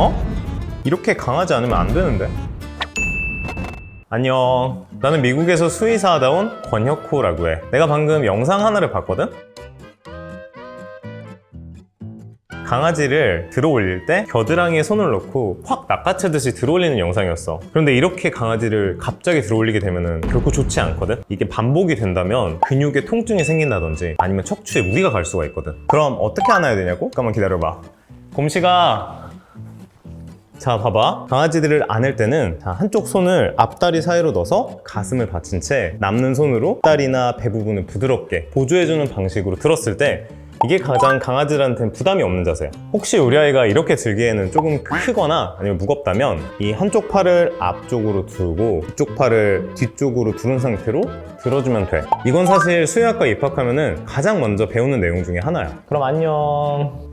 어? 이렇게 강하지 않으면 안 되는데? 안녕. 나는 미국에서 수의사 하다 온 권혁호라고 해. 내가 방금 영상 하나를 봤거든? 강아지를 들어 올릴 때 겨드랑이에 손을 넣고 확 낚아채듯이 들어 올리는 영상이었어. 그런데 이렇게 강아지를 갑자기 들어 올리게 되면 결코 좋지 않거든? 이게 반복이 된다면 근육에 통증이 생긴다든지 아니면 척추에 무리가 갈 수가 있거든. 그럼 어떻게 안아야 되냐고? 잠깐만 기다려봐. 곰씨가 자 봐봐. 강아지들을 안을 때는 자, 한쪽 손을 앞다리 사이로 넣어서 가슴을 받친 채 남는 손으로 다리나 배 부분을 부드럽게 보조해주는 방식으로 들었을 때 이게 가장 강아지들한테는 부담이 없는 자세야. 혹시 우리 아이가 이렇게 들기에는 조금 크거나 아니면 무겁다면 이 한쪽 팔을 앞쪽으로 두고 이쪽 팔을 뒤쪽으로 두른 상태로 들어주면 돼. 이건 사실 수의학과 입학하면 은 가장 먼저 배우는 내용 중에 하나야. 그럼 안녕